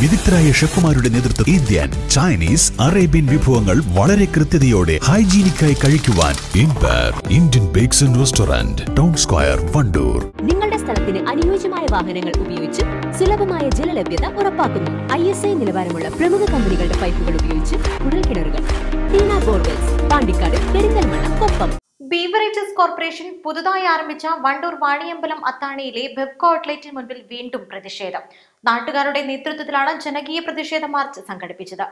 വിദഗ്ധരായ ഷെഫുമാരുടെ നേതൃത്വം Indian Chinese Arabian വിഭവങ്ങൾ വളരെ കൃത്യതയോടെ ഹൈജീനിക്കായി കഴിക്കുവാൻ Indian bakes restaurant town square Wandoor. നിങ്ങളുടെ സ്ഥലത്തിന് അനുയോജ്യമായ വാഹനങ്ങൾ ഉപയോഗിച്ച് സുലഭമായ ജലലഭ്യത ഉറപ്പാക്കുന്നു. ഐ എസ് ഐ നിലവാരമുള്ള പ്രമുഖ കമ്പനികളുടെ പൈപ്പുകൾ ഉപയോഗിച്ച് കുടൽ കിണറുകൾ പാണ്ടിക്കാട് പെരിന്തൽമണ്ണ കൊപ്പം. ബീവറേജസ് കോർപ്പറേഷൻ പുതുതായി ആരംഭിച്ച വണ്ടൂർ വാണിയമ്പലം അത്താണിയിലെ ബെബ്കോ ഔട്ട്ലെറ്റിന് മുൻപിൽ വീണ്ടും പ്രതിഷേധം. നാട്ടുകാരുടെ നേതൃത്വത്തിലാണ് ജനകീയ പ്രതിഷേധ മാർച്ച് സംഘടിപ്പിച്ചത്.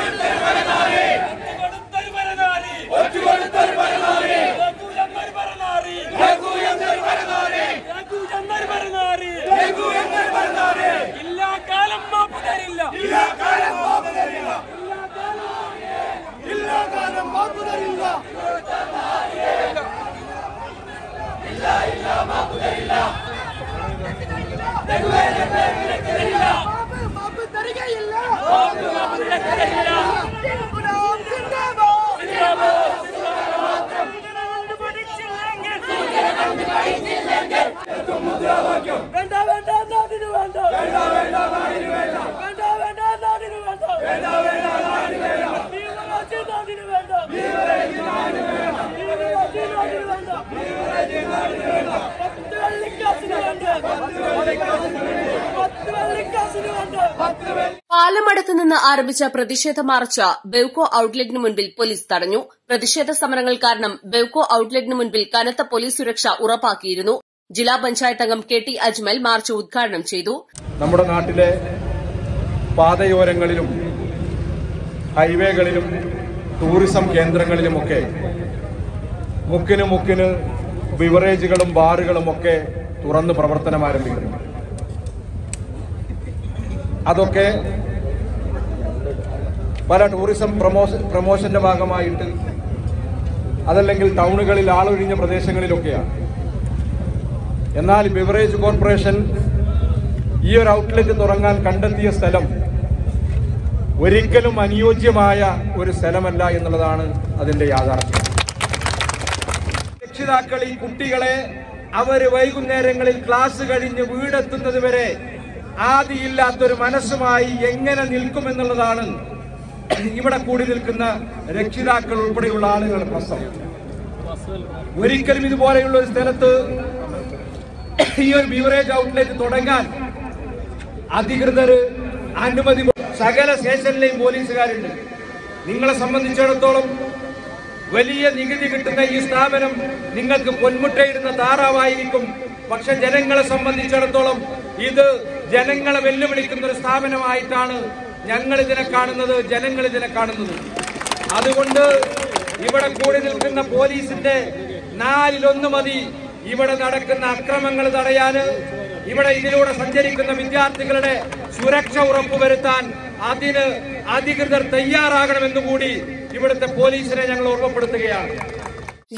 കാലം വേണ്ട വേണ്ട നാടിന് വേണ്ട. വേണ്ട വേണ്ട നാടിന് വേണ്ട. വേണ്ട വേണ്ട നാടിന് വേണ്ട. വേണ്ട വേണ്ട നാടിന് വേണ്ട. ഭീമരാജ് നാടിന് വേണ്ട. ഭീമരാജ് നാടിന് വേണ്ട. ഭീമരാജ് നാടിന് വേണ്ട. ഭീമരാജ് നാടിന് വേണ്ട. പത്ത് വെള്ളിക്കാശിന് വേണ്ട. പത്ത് വെള്ളിക്കാശിന് വേണ്ട. പത്ത് വെള്ളിക്കാശിന് വേണ്ട. പത്ത് വെള്ളി പാലമടത്ത് നിന്ന് ആരംഭിച്ച പ്രതിഷേധ മാർച്ച് ബെവ്കോ ഔട്ട്ലെറ്റിന് മുൻപിൽ പോലീസ് തടഞ്ഞു. പ്രതിഷേധ സമരങ്ങൾ കാരണം ബെവ്കോ ഔട്ട്ലെറ്റിന് മുൻപിൽ കനത്ത പോലീസ് സുരക്ഷ ഉറപ്പാക്കിയിരുന്നു. ജില്ലാ പഞ്ചായത്ത് അംഗം കെ ടി അജ്മൽ മാർച്ച് ഉദ്ഘാടനം ചെയ്തു. നമ്മുടെ നാട്ടിലെ പാതയോരങ്ങളിലും ഹൈവേകളിലും ടൂറിസം കേന്ദ്രങ്ങളിലുമൊക്കെ മുക്കിന് മുക്കിന് ബിവറേജുകളും ബാറുകളുമൊക്കെ തുറന്ന് പ്രവർത്തനം ആരംഭിക്കുന്നു. അതൊക്കെ പല ടൂറിസം പ്രമോഷൻ പ്രമോഷന്റെ ഭാഗമായിട്ട് അതല്ലെങ്കിൽ ടൗണുകളിൽ ആളൊഴിഞ്ഞ പ്രദേശങ്ങളിലൊക്കെയാണ്. എന്നാൽ ബിവറേജ് കോർപ്പറേഷൻ ഈ ഒരു ഔട്ട്ലെറ്റ് തുടങ്ങാൻ കണ്ടെത്തിയ സ്ഥലം ഒരിക്കലും അനുയോജ്യമായ ഒരു സ്ഥലമല്ല എന്നുള്ളതാണ് അതിന്റെ യാഥാർത്ഥ്യം. രക്ഷിതാക്കൾ ഈ കുട്ടികളെ അവർ വൈകുന്നേരങ്ങളിൽ ക്ലാസ് കഴിഞ്ഞ് വീടെത്തുന്നത് വരെ ആദിയില്ലാത്തൊരു മനസ്സുമായി എങ്ങനെ നിൽക്കുമെന്നുള്ളതാണ് ഇവിടെ കൂടി നിൽക്കുന്ന രക്ഷിതാക്കൾ ഉൾപ്പെടെയുള്ള ആളുകളുടെ പ്രശ്നം. ഒരിക്കലും ഇതുപോലെയുള്ള ഒരു സ്ഥലത്ത് ഈ ഒരു ബീവറേജ് ഔട്ട്ലെറ്റ് തുടങ്ങാൻ അധികൃതർ അനുമതി സകല സ്റ്റേഷനിലെയും പോലീസുകാരുണ്ട്. നിങ്ങളെ സംബന്ധിച്ചിടത്തോളം വലിയ നികുതി കിട്ടുന്ന ഈ സ്ഥാപനം നിങ്ങൾക്ക് പൊന്മുട്ടയിടുന്ന താറാവായിരിക്കും. പക്ഷെ ജനങ്ങളെ സംബന്ധിച്ചിടത്തോളം ഇത് ജനങ്ങളെ വെല്ലുവിളിക്കുന്ന ഒരു സ്ഥാപനമായിട്ടാണ് ഞങ്ങൾ ഇതിനെ കാണുന്നത് ജനങ്ങൾ ഇതിനെ കാണുന്നത്. അതുകൊണ്ട് ഇവിടെ കൂടി നിൽക്കുന്ന പോലീസിന്റെ നാലിലൊന്ന് മതി. ഇവിടെ നടക്കുന്ന അക്രമങ്ങൾ തടയാന് ഇവിടെ ഇതിലൂടെ സഞ്ചരിക്കുന്ന വിദ്യാർത്ഥികളുടെ സുരക്ഷ ഉറപ്പുവരുത്താൻ അതിന് അധികൃതർ തയ്യാറാകണമെന്ന് കൂടി ഇവിടുത്തെ പോലീസിനെ ഞങ്ങൾ ഓർമ്മപ്പെടുത്തുകയാണ്.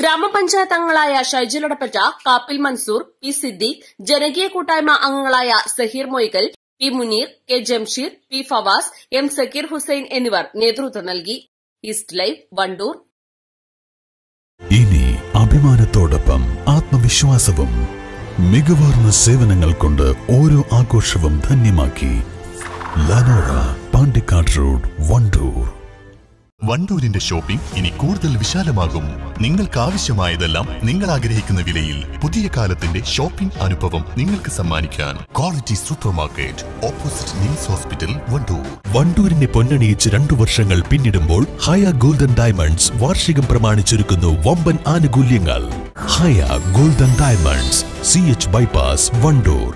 ഗ്രാമപഞ്ചായത്ത് അംഗങ്ങളായ ഷൈജുലടപ്പറ്റ കാപ്പിൽ മൻസൂർ പി സിദ്ദീഖ് ജനകീയ കൂട്ടായ്മ അംഗങ്ങളായ Saheer Moykal P Muneer K Jamsheer P Fawaz M Sakkeer Hussain എന്നിവർ നേതൃത്വം നൽകി. East live Wandoor. ആത്മവിശ്വാസവും മികവാർന്ന സേവനങ്ങൾ കൊണ്ട് ഓരോ ആഘോഷവും ധന്യമാക്കി ലനോറ പാണ്ടിക്കാട് റോഡ് വണ്ടൂർ വണ്ടൂരിന്റെ ഷോപ്പിംഗ് ഇനി കൂടുതൽ വിശാലമാകും. നിങ്ങൾക്ക് ആവശ്യമായതെല്ലാം നിങ്ങൾ ആഗ്രഹിക്കുന്ന വിലയിൽ പുതിയ കാലത്തിന്റെ ഷോപ്പിംഗ് അനുഭവം നിങ്ങൾക്ക് സമ്മാനിക്കാൻ. Quality supermarket opposite Nims hospital Wandoor. വണ്ടൂരിനെ പൊന്നണിയിച്ച് രണ്ടു വർഷങ്ങൾ പിന്നിടുമ്പോൾ ഹയ ഗോൾഡൻ ഡയമണ്ട്സ് വാർഷികം പ്രമാണിച്ചൊരുക്കുന്നു വമ്പൻ ആനുകൂല്യങ്ങൾ. Haya golden diamonds C H Wandoor.